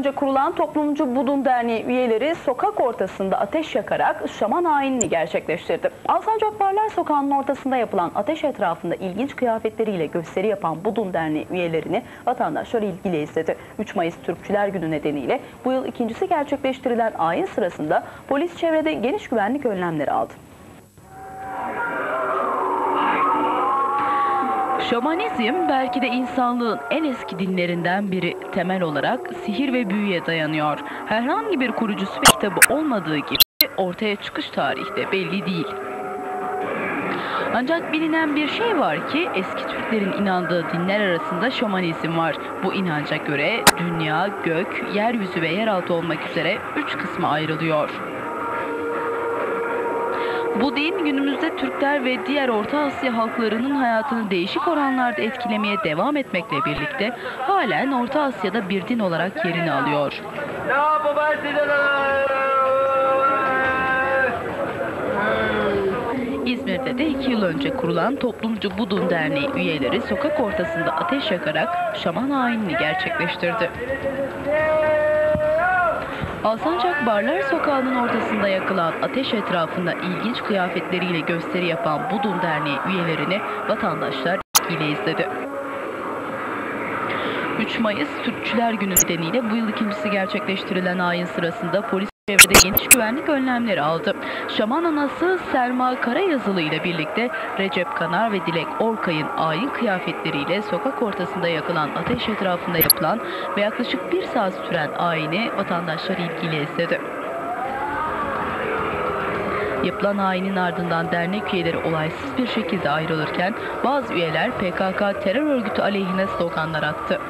önce kurulan Toplumcu Budun Derneği üyeleri sokak ortasında ateş yakarak şaman ayinini gerçekleştirdi. Alsancak Barlar Sokağı'nın ortasında yapılan ateş etrafında ilginç kıyafetleriyle gösteri yapan Budun Derneği üyelerini vatandaşlar ilgiyle izledi. 3 Mayıs Türkçüler Günü nedeniyle bu yıl ikincisi gerçekleştirilen ayin sırasında polis çevrede geniş güvenlik önlemleri aldı. Şamanizm belki de insanlığın en eski dinlerinden biri. Temel olarak sihir ve büyüye dayanıyor. Herhangi bir kurucusu ve kitabı olmadığı gibi ortaya çıkış tarihi de belli değil. Ancak bilinen bir şey var ki eski Türklerin inandığı dinler arasında şamanizm var. Bu inanca göre dünya, gök, yeryüzü ve yeraltı olmak üzere üç kısma ayrılıyor. Bu din günümüzde Türkler ve diğer Orta Asya halklarının hayatını değişik oranlarda etkilemeye devam etmekle birlikte halen Orta Asya'da bir din olarak yerini alıyor. İzmir'de de iki yıl önce kurulan Toplumcu Budun Derneği üyeleri sokak ortasında ateş yakarak şaman ayinini gerçekleştirdi. Alsancak Barlar Sokağı'nın ortasında yakılan ateş etrafında ilginç kıyafetleriyle gösteri yapan Budun Derneği üyelerini vatandaşlar ilgiyle izledi. 3 Mayıs Türkçüler Günü nedeniyle bu yıl ikincisi gerçekleştirilen ayin sırasında polis çevrede geniş güvenlik önlemleri aldı. Şaman anası Selma Karayazılı ile birlikte Recep Kanar ve Dilek Orkay'ın ayin kıyafetleriyle sokak ortasında yakılan ateş etrafında yapılan ve yaklaşık bir saat süren ayini vatandaşlar ilgiyle izledi. Yapılan ayinin ardından dernek üyeleri olaysız bir şekilde ayrılırken bazı üyeler PKK terör örgütü aleyhine sloganlar attı.